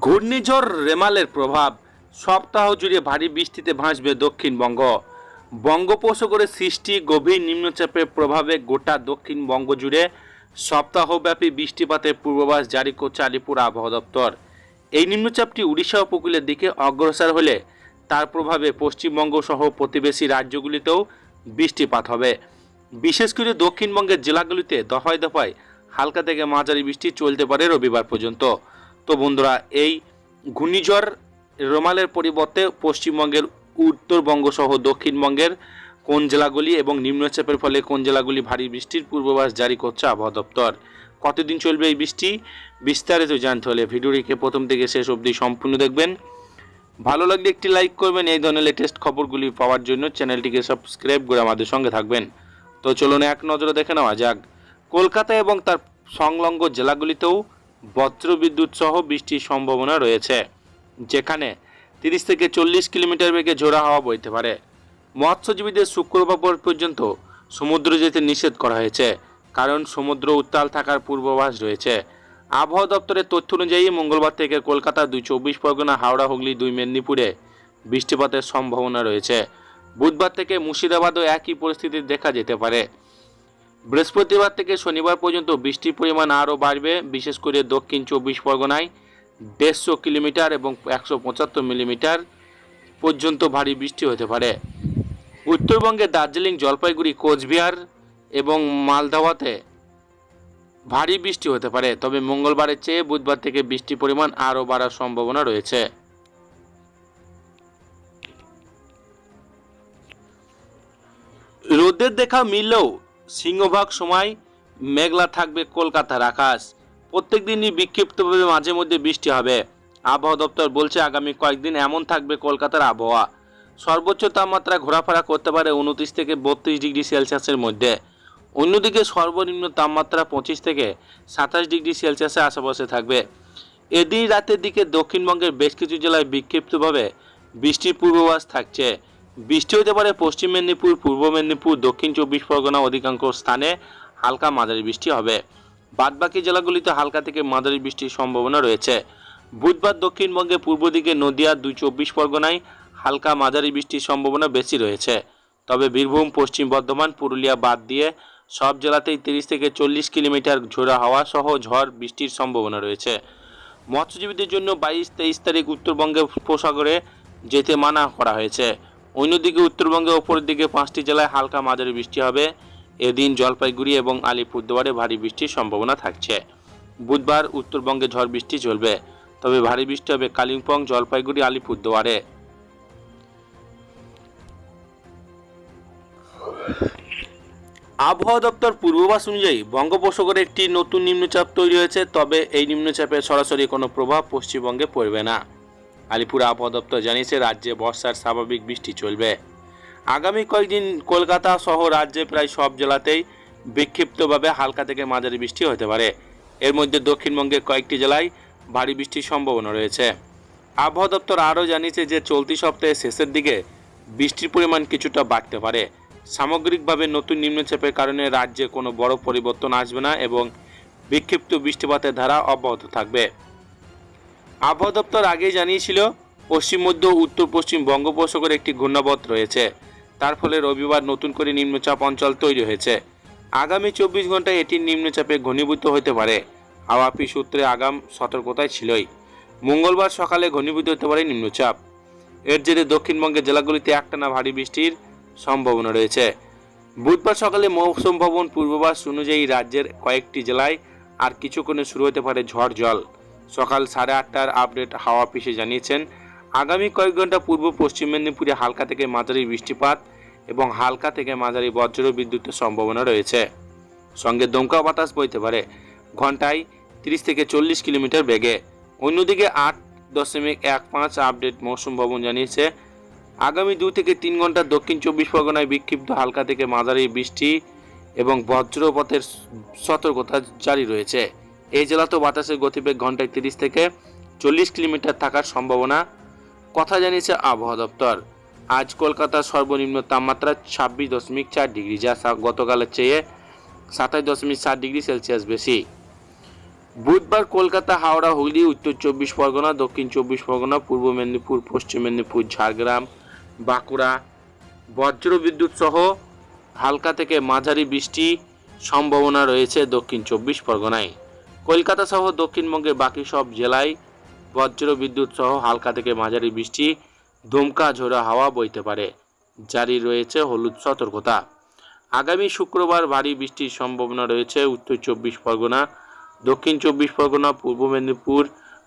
ঘূর্ণিঝড় রেমালের প্রভাব সপ্তাহ জুড়ে ভারী বৃষ্টিতে ভাসবে দক্ষিণবঙ্গ। বঙ্গোপসাগরে সৃষ্টি গভীর নিম্নচাপের প্রভাবে গোটা দক্ষিণবঙ্গ জুড়ে সপ্তাহব্যাপী বৃষ্টিপাতের পূর্বাভাস জারি করছে আলিপুর আবহাওয়া দপ্তর। এই নিম্নচাপটি উড়িষ্যা উপকূলের দিকে অগ্রসর হলে তার প্রভাবে পশ্চিমবঙ্গ সহ প্রতিবেশী রাজ্যগুলিতেও বৃষ্টিপাত হবে। বিশেষ করে দক্ষিণবঙ্গের জেলাগুলিতে দফায় দফায় হালকা থেকে মাঝারি বৃষ্টি চলতে পারে রবিবার পর্যন্ত। তো বন্ধুরা, এই ঘূর্ণিঝড় রোমালের পরিবর্তে পশ্চিমবঙ্গের উত্তরবঙ্গ সহ দক্ষিণবঙ্গের কোন জেলাগুলি এবং নিম্নচাপের ফলে কোন জেলাগুলি ভারী বৃষ্টির পূর্বাভাস জারি করছে আবহাওয়া দপ্তর? কতদিন চলবে এই বৃষ্টি? বিস্তারিত জানতে হলে ভিডিওটিকে প্রথম থেকে শেষ অবধি সম্পূর্ণ দেখবেন। ভালো লাগলে একটি লাইক করবেন, এই ধরনের লেটেস্ট খবরগুলি পাওয়ার জন্য চ্যানেলটিকে সাবস্ক্রাইব করে আমাদের সঙ্গে থাকবেন। তো চলুন এক নজরে দেখে নেওয়া যাক। কলকাতা এবং তার সংলগ্ন জেলাগুলিতেও বজ্রবিদ্যুৎ সহ বৃষ্টির সম্ভাবনা রয়েছে, যেখানে তিরিশ থেকে চল্লিশ কিলোমিটার বেগে ঝোড়া হাওয়া বইতে পারে। মৎস্যজীবীদের শুক্রবার পর্যন্ত সমুদ্র যেতে নিষেধ করা হয়েছে, কারণ সমুদ্র উত্তাল থাকার পূর্বাভাস রয়েছে। আবহাওয়া দপ্তরের তথ্য অনুযায়ী মঙ্গলবার থেকে কলকাতা দুই চব্বিশ পরগনা, হাওড়া, হুগলি, দুই মেদিনীপুরে বৃষ্টিপাতের সম্ভাবনা রয়েছে। বুধবার থেকে মুর্শিদাবাদও একই পরিস্থিতি দেখা যেতে পারে। বৃহস্পতিবার থেকে শনিবার পর্যন্ত বৃষ্টির পরিমাণ আরও বাড়বে, বিশেষ করে দক্ষিণ চব্বিশ পরগনায় দেড়শো কিলোমিটার এবং একশো পঁচাত্তর মিলিমিটার পর্যন্ত ভারী বৃষ্টি হতে পারে। উত্তরবঙ্গে দার্জিলিং, জলপাইগুড়ি, কোচবিহার এবং মালদাওয়াতে ভারী বৃষ্টি হতে পারে, তবে মঙ্গলবারের চেয়ে বুধবার থেকে বৃষ্টির পরিমাণ আরও বাড়ার সম্ভাবনা রয়েছে। রোদের দেখা মিললেও সিংহভাগ সময় মেঘলা থাকবে কলকাতার আকাশ। প্রত্যেক দিনই বিক্ষিপ্তভাবে মাঝে মধ্যে বৃষ্টি হবে। আবহাওয়া দপ্তর বলছে আগামী কয়েকদিন এমন থাকবে কলকাতার আবহাওয়া। সর্বোচ্চ তাপমাত্রা ঘোরাফেরা করতে পারে উনত্রিশ থেকে বত্রিশ ডিগ্রি সেলসিয়াসের মধ্যে। অন্যদিকে সর্বনিম্ন তাপমাত্রা পঁচিশ থেকে সাতাশ ডিগ্রি সেলসিয়াসের আশেপাশে থাকবে। এদিন রাতের দিকে দক্ষিণবঙ্গের বেশ কিছু জেলায় বিক্ষিপ্তভাবে বৃষ্টির পূর্বাভাস থাকছে। বৃষ্টি হতে পারে পশ্চিম মেদিনীপুর, পূর্ব মেদিনীপুর, দক্ষিণ চব্বিশ পরগনা অধিকাংশ স্থানে হালকা মাঝারি বৃষ্টি হবে। বাদবাকি জেলাগুলিতে হালকা থেকে মাঝারি বৃষ্টির সম্ভাবনা রয়েছে। বুধবার দক্ষিণবঙ্গে পূর্ব দিকে নদিয়া, দুই চব্বিশ পরগনায় হালকা মাঝারি বৃষ্টির সম্ভাবনা বেশি রয়েছে। তবে বীরভূম, পশ্চিম বর্ধমান, পুরুলিয়া বাদ দিয়ে সব জেলাতেই তিরিশ থেকে চল্লিশ কিলোমিটার ঝোড়া হাওয়া সহ ঝড় বৃষ্টির সম্ভাবনা রয়েছে। মৎস্যজীবীদের জন্য বাইশ তেইশ তারিখ উত্তরবঙ্গে উপসাগরে যেতে মানা করা হয়েছে। অন্যদিকে উত্তরবঙ্গে ওপরের দিকে পাঁচটি জেলায় হালকা মাঝারি বৃষ্টি হবে। এদিন জলপাইগুড়ি এবং আলিপুরদুয়ারে ভারী বৃষ্টির সম্ভাবনা থাকছে। বুধবার উত্তরবঙ্গে ঝড় বৃষ্টি চলবে, তবে ভারী বৃষ্টি হবে কালিম্পং, জলপাইগুড়ি, আলিপুরদুয়ারে। আবহাওয়া দপ্তর পূর্বাভাস অনুযায়ী বঙ্গোপসাগরে একটি নতুন নিম্নচাপ তৈরি হয়েছে, তবে এই নিম্নচাপের সরাসরি কোনো প্রভাব পশ্চিমবঙ্গে পড়বে না। আলিপুর আবহাওয়া দপ্তর জানিয়েছে, রাজ্যে বর্ষার স্বাভাবিক বৃষ্টি চলবে। আগামী কয়েকদিন কলকাতা সহ রাজ্যে প্রায় সব জেলাতেই বিক্ষিপ্তভাবে হালকা থেকে মাঝারি বৃষ্টি হতে পারে। এর মধ্যে দক্ষিণবঙ্গের কয়েকটি জেলায় ভারী বৃষ্টির সম্ভাবনা রয়েছে। আবহাওয়া দপ্তর আরও জানিয়েছে যে, চলতি সপ্তাহের শেষের দিকে বৃষ্টির পরিমাণ কিছুটা বাড়তে পারে। সামগ্রিকভাবে নতুন নিম্নচাপের কারণে রাজ্যে কোনো বড় পরিবর্তন আসবে না এবং বিক্ষিপ্ত বৃষ্টিপাতের ধারা অব্যাহত থাকবে। আবহাওয়া দপ্তর আগেই জানিয়েছিল, পশ্চিম মধ্য, উত্তর পশ্চিম বঙ্গোপসাগরে একটি ঘূর্ণাবত রয়েছে। তার ফলে রবিবার নতুন করে নিম্নচাপ অঞ্চল তৈরি হয়েছে। আগামী চব্বিশ ঘন্টায় এটি নিম্নচাপে ঘনীভূত হতে পারে। আওয়াপি সূত্রে আগাম সতর্কতায় ছিলই। মঙ্গলবার সকালে ঘনীভূত হতে পারে নিম্নচাপ। এর জেরে দক্ষিণবঙ্গের জেলাগুলিতে একটানা ভারী বৃষ্টির সম্ভাবনা রয়েছে। বুধবার সকালে মৌসুম ভবন পূর্বাভাস অনুযায়ী রাজ্যের কয়েকটি জেলায় আর কিছুক্ষণে শুরু হতে পারে ঝড় জল। সকাল সাড়ে আটটার আপডেট হাওয়া অফিসে জানিয়েছেন, আগামী কয়েক ঘণ্টা পূর্ব পশ্চিম মেদিনীপুরে হালকা থেকে মাঝারি বৃষ্টিপাত এবং হালকা থেকে মাঝারি বজ্র বিদ্যুতের সম্ভাবনা রয়েছে। সঙ্গে দমকা বাতাস বইতে পারে, ঘন্টায় তিরিশ থেকে চল্লিশ কিলোমিটার বেগে। অন্যদিকে আট দশমিক এক পাঁচ আপডেট মৌসুম ভবন জানিয়েছে, আগামী দু থেকে তিন ঘণ্টা দক্ষিণ চব্বিশ পরগনায় বিক্ষিপ্ত হালকা থেকে মাঝারি বৃষ্টি এবং বজ্রপাতের সতর্কতা জারি রয়েছে। এই জেলাতেও বাতাসের গতিবেগ ঘন্টায় তিরিশ থেকে চল্লিশ কিলোমিটার থাকার সম্ভাবনা, কথা জানিয়েছে আবহাওয়া দপ্তর। আজ কলকাতার সর্বনিম্ন তাপমাত্রা ছাব্বিশ দশমিক চার ডিগ্রি, যা গতকালের চেয়ে সাতাশ দশমিক সাত ডিগ্রি সেলসিয়াস বেশি। বুধবার কলকাতা, হাওড়া, হুগলি, উত্তর চব্বিশ পরগনা, দক্ষিণ চব্বিশ পরগনা, পূর্ব মেদিনীপুর, পশ্চিম মেদিনীপুর, ঝাড়গ্রাম, বাঁকুড়া বজ্র বিদ্যুৎ সহ হালকা থেকে মাঝারি বৃষ্টি সম্ভাবনা রয়েছে দক্ষিণ চব্বিশ পরগনায়। কলকাতা সহ দক্ষিণবঙ্গের বাকি সব জেলায় বজ্র বিদ্যুৎ সহ হালকা থেকে মাঝারি বৃষ্টি দমকা ঝোড়া হাওয়া বইতে পারে। জারি রয়েছে হলুদ সতর্কতা। আগামী শুক্রবার ভারী বৃষ্টির সম্ভাবনা রয়েছে উত্তর চব্বিশ পরগনা, দক্ষিণ চব্বিশ পরগনা, পূর্ব মেদিনীপুর,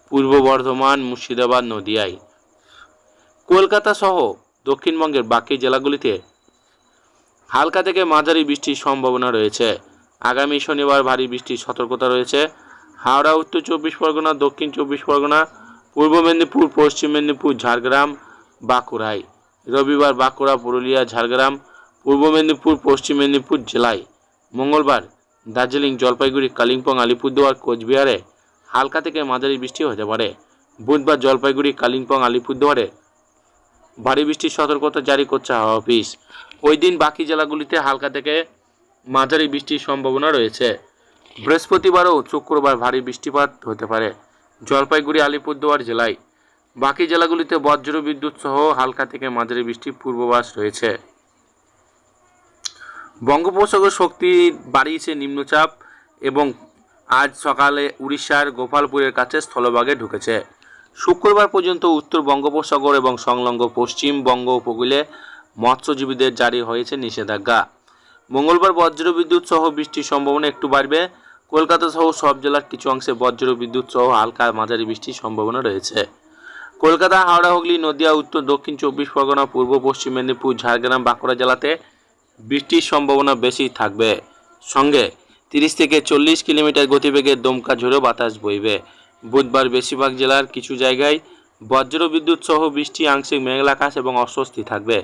পূর্ব বর্ধমান, মুর্শিদাবাদ, নদিয়ায়। কলকাতা সহ দক্ষিণবঙ্গের বাকি জেলাগুলিতে হালকা থেকে মাঝারি বৃষ্টির সম্ভাবনা রয়েছে। আগামী শনিবার ভারী বৃষ্টির সতর্কতা রয়েছে। হাওড়া, উত্তর চব্বিশ পরগনা, দক্ষিণ চব্বিশ পরগনা, পূর্ব মেদিনীপুর, পশ্চিম মেদিনীপুর, ঝাড়গ্রাম, বাঁকুড়ায়। রবিবার বাঁকুড়া, পুরুলিয়া, ঝাড়গ্রাম, পূর্ব মেদিনীপুর, পশ্চিম মেদিনীপুর জেলায়। মঙ্গলবার দার্জিলিং, জলপাইগুড়ি, কালিম্পং, আলিপুরদুয়ার, কোচবিহারে হালকা থেকে মাঝারি বৃষ্টি হতে পারে। বুধবার জলপাইগুড়ি, কালিম্পং, আলিপুরদুয়ারে ভারী বৃষ্টির সতর্কতা জারি করছে হাওয়া অফিস। ওই দিন বাকি জেলাগুলিতে হালকা থেকে মাঝারি বৃষ্টির সম্ভাবনা রয়েছে। বৃহস্পতিবারও শুক্রবার ভারী বৃষ্টিপাত হতে পারে। জলপাইগুড়ি, আলিপুরদুয়ার জেলায়। বাকি জেলাগুলিতে বজ্র বিদ্যুৎ সহ হালকা থেকে মাঝারি বৃষ্টির পূর্বাভাস রয়েছে। বঙ্গোপসাগর শক্তি বাড়িয়েছে নিম্নচাপ এবং আজ সকালে উড়িষ্যার গোপালপুরের কাছে স্থলভাগে ঢুকেছে। শুক্রবার পর্যন্ত উত্তর বঙ্গোপসাগর এবং সংলগ্ন পশ্চিম বঙ্গ উপকূলে মৎস্যজীবীদের জারি হয়েছে নিষেধাজ্ঞা। মঙ্গলবার বজ্রবিদ্যুৎ সহ বৃষ্টির সম্ভাবনা একটু বাড়বে। কলকাতা সহ সব জেলার কিছু অংশে বজ্রবিদ্যুৎ সহ হালকা মাঝারি বৃষ্টির সম্ভাবনা রয়েছে। কলকাতা, হাওড়া, হুগলি, নদিয়া, উত্তর, দক্ষিণ চব্বিশ পরগনা, পূর্ব, পশ্চিম মেদিনীপুর, ঝাড়গ্রাম, বাঁকুড়া জেলাতে বৃষ্টির সম্ভাবনা বেশি থাকবে। সঙ্গে তিরিশ থেকে চল্লিশ কিলোমিটার গতিবেগে দমকা ঝোড়ো বাতাস বইবে। বুধবার বেশিরভাগ জেলার কিছু জায়গায় বজ্র, বিদ্যুৎ সহ বৃষ্টি, আংশিক মেঘলা আকাশ এবং অস্বস্তি থাকবে।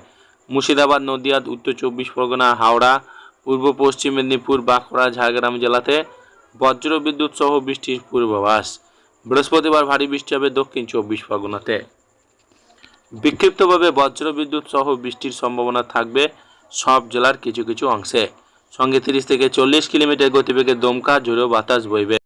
মুর্শিদাবাদ, নদিয়া, উত্তর চব্বিশ পরগনা, হাওড়া, পূর্ব, পশ্চিম মেদিনীপুর, বাঁকুড়া, ঝাড়গ্রাম জেলাতে বজ্র বিদ্যুৎ সহ বৃষ্টির পূর্বাভাস। বৃহস্পতিবার ভারী বৃষ্টি হবে দক্ষিণ চব্বিশ পরগনাতে। বিক্ষিপ্তভাবে বজ্র বিদ্যুৎ সহ বৃষ্টির সম্ভাবনা থাকবে সব জেলার কিছু কিছু অংশে। সঙ্গে তিরিশ থেকে চল্লিশ কিলোমিটার গতিবেগে দমকা ঝোড়ো বাতাস বইবে।